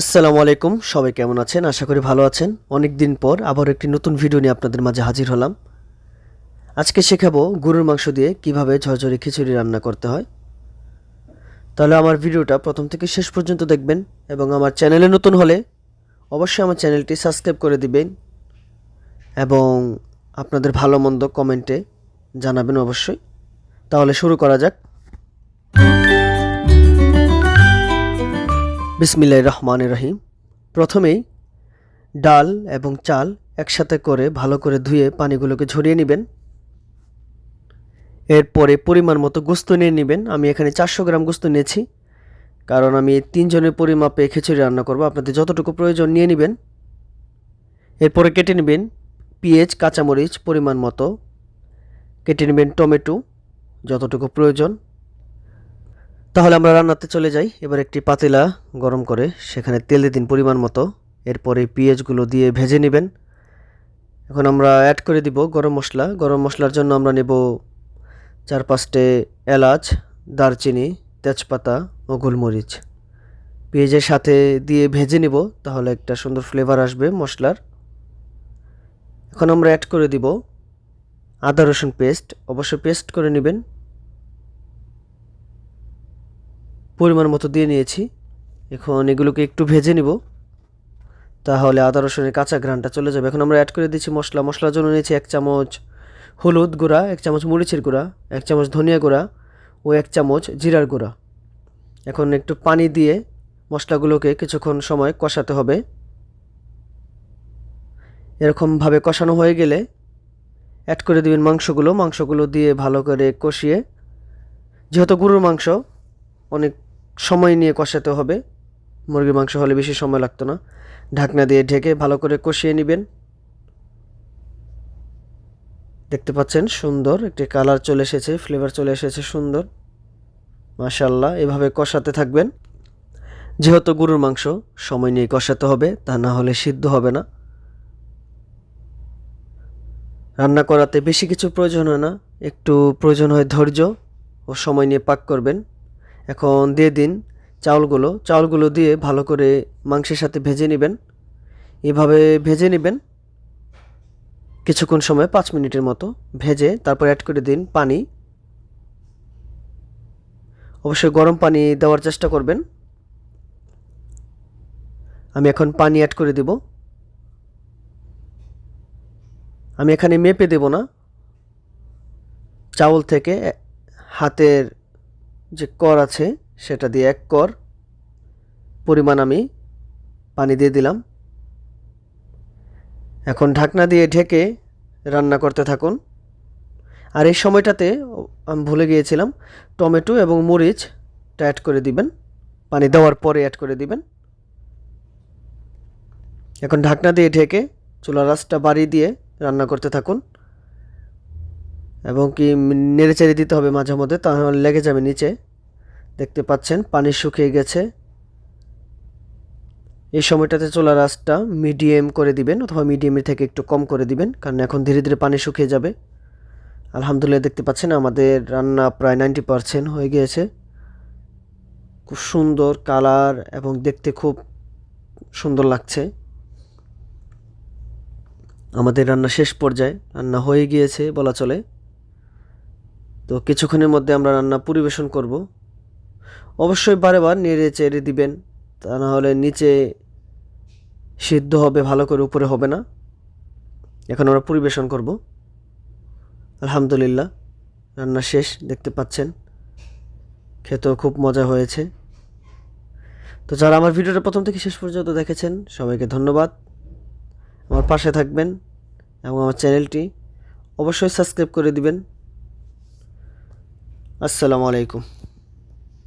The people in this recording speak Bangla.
আসসালামু আলাইকুম, সবাই কেমন আছেন? আশা করি ভালো আছেন। অনেক দিন পর আবার একটি নতুন ভিডিও নিয়ে আপনাদের মাঝে হাজির হলাম। আজকে শেখাবো গরুর মাংস দিয়ে কীভাবে ঝরঝরে খিচুড়ি রান্না করতে হয়। তাহলে আমার ভিডিওটা প্রথম থেকে শেষ পর্যন্ত দেখবেন এবং আমার চ্যানেলে নতুন হলে অবশ্যই আমার চ্যানেলটি সাবস্ক্রাইব করে দিবেন এবং আপনাদের ভালো মন্দ কমেন্টে জানাবেন অবশ্যই। তাহলে শুরু করা যাক। বিসমিল্লাহ রহমান রহিম। প্রথমেই ডাল এবং চাল একসাথে করে ভালো করে ধুয়ে পানিগুলোকে ঝরিয়ে নেবেন। এরপরে পরিমাণ মতো গোস্ত নিয়ে নেবেন। আমি এখানে চারশো গ্রাম গোস্ত নিয়েছি, কারণ আমি তিনজনের পরিমাপে খিচুড়ি রান্না করব। আপনাদের যতটুকু প্রয়োজন নিয়ে নেবেন। এরপরে কেটে নেবেন পেঁয়াজ, কাঁচামরিচ, পরিমাণ মতো। কেটে নেবেন টমেটো, যতটুকু প্রয়োজন। তাহলে আমরা রান্নাতে চলে যাই। এবার একটি পাতিলা গরম করে সেখানে তেল দিয়ে দিন পরিমাণ মতো। এরপরে পেঁয়াজগুলো দিয়ে ভেজে নেবেন। এখন আমরা অ্যাড করে দিব গরম মশলা। গরম মশলার জন্য আমরা নেব চার পাঁচটে এলাচ, দারচিনি, তেজপাতা ও গোলমরিচ। পেঁয়াজের সাথে দিয়ে ভেজে নেব, তাহলে একটা সুন্দর ফ্লেভার আসবে মশলার। এখন আমরা অ্যাড করে দিব আদা রসুন পেস্ট অবশ্যই পেস্ট করে নেবেন। পরিমাণ মতো দিয়ে নিয়েছি। এখন এগুলোকে একটু ভেজে নিব। তাহলে আদা রসুনের কাঁচা ঘ্রানটা চলে যাবে। এখন আমরা অ্যাড করে দিচ্ছি মশলা। মশলার জন্য নিয়েছি এক চামচ হলুদ গুঁড়া, এক চামচ মরিচের গুঁড়া, এক চামচ ধনিয়া গুঁড়া ও এক চামচ জিরার গুঁড়া। এখন একটু পানি দিয়ে মশলাগুলোকে কিছুক্ষণ সময় কষাতে হবে। এরকমভাবে কষানো হয়ে গেলে অ্যাড করে দেবেন মাংসগুলো। মাংসগুলো দিয়ে ভালো করে কষিয়ে, যেহেতু গরুর মাংস, অনেক সময় নিয়ে কষাতে হবে। মুরগির মাংস হলে বেশি সময় লাগতো না। ঢাকনা দিয়ে ঢেকে ভালো করে কষিয়ে নেবেন। দেখতে পাচ্ছেন, সুন্দর একটি কালার চলে এসেছে ফ্লেভার চলে এসেছে, সুন্দর। মাশাল্লাহ এভাবে কষাতে থাকবেন। যেহেতু গরুর মাংস, সময় নিয়ে কষাতে হবে, তা না হলে সিদ্ধ হবে না। রান্না করাতে বেশি কিছু প্রয়োজন হয় না, একটু প্রয়োজন হয় ধৈর্য ও সময় নিয়ে পাক করবেন। এখন দিয়ে দিন চাউলগুলো। চাউলগুলো দিয়ে ভালো করে মাংসের সাথে ভেজে নেবেন। এভাবে ভেজে নেবেন কিছুক্ষণ সময়, পাঁচ মিনিটের মতো ভেজে তারপর অ্যাড করে দিন পানি। অবশ্যই গরম পানি দেওয়ার চেষ্টা করবেন। আমি এখন পানি অ্যাড করে দেব। আমি এখানে মেপে দেব না। চাউল থেকে হাতের যে কর আছে, সেটা দিয়ে এক কর পরিমাণ আমি পানি দিয়ে দিলাম। এখন ঢাকনা দিয়ে ঢেকে রান্না করতে থাকুন। আর এই সময়টাতে আমি ভুলে গিয়েছিলাম, টমেটো এবং মরিচটা অ্যাড করে দিবেন। পানি দেওয়ার পরে অ্যাড করে দিবেন। এখন ঢাকনা দিয়ে ঢেকে চুলা রাসটা বাড়িয়ে দিয়ে রান্না করতে থাকুন। এবং কি নেড়ে চেড়ে দিতে হবে মাঝে মধ্যে, তাহলে লেগে যাবে নিচে। দেখতে পাচ্ছেন, পানি শুকিয়ে গেছে। এই সময়টাতে চুলার আঁচটা মিডিয়াম করে দিবেন অথবা মিডিয়ামের থেকে একটু কম করে দিবেন, কারণ এখন ধীরে ধীরে পানি শুকিয়ে যাবে। আলহামদুলিল্লাহ দেখতে পাচ্ছেন, আমাদের রান্না প্রায় নাইনটি পারসেন্ট হয়ে গিয়েছে। খুব সুন্দর কালার এবং দেখতে খুব সুন্দর লাগছে। আমাদের রান্না শেষ পর্যায়ে, রান্না হয়ে গিয়েছে বলা চলে। তো কিছুক্ষণের মধ্যে আমরা রান্না পরিবেশন করব। অবশ্যই বারে বার নেড়ে চেড়ে দিবেন। তা না হলে নিচে সিদ্ধ হবে, ভালো করে উপরে হবে না। এখন আমরা পরিবেশন করব। আলহামদুলিল্লাহ, রান্না শেষ, দেখতে পাচ্ছেন। খেতেও খুব মজা হয়েছে। তো যারা আমার ভিডিওটা প্রথম থেকে শেষ পর্যন্ত দেখেছেন, সবাইকে ধন্যবাদ। আমার পাশে থাকবেন এবং আমার চ্যানেলটি অবশ্যই সাবস্ক্রাইব করে দিবেন। আসসালামু আলাইকুম।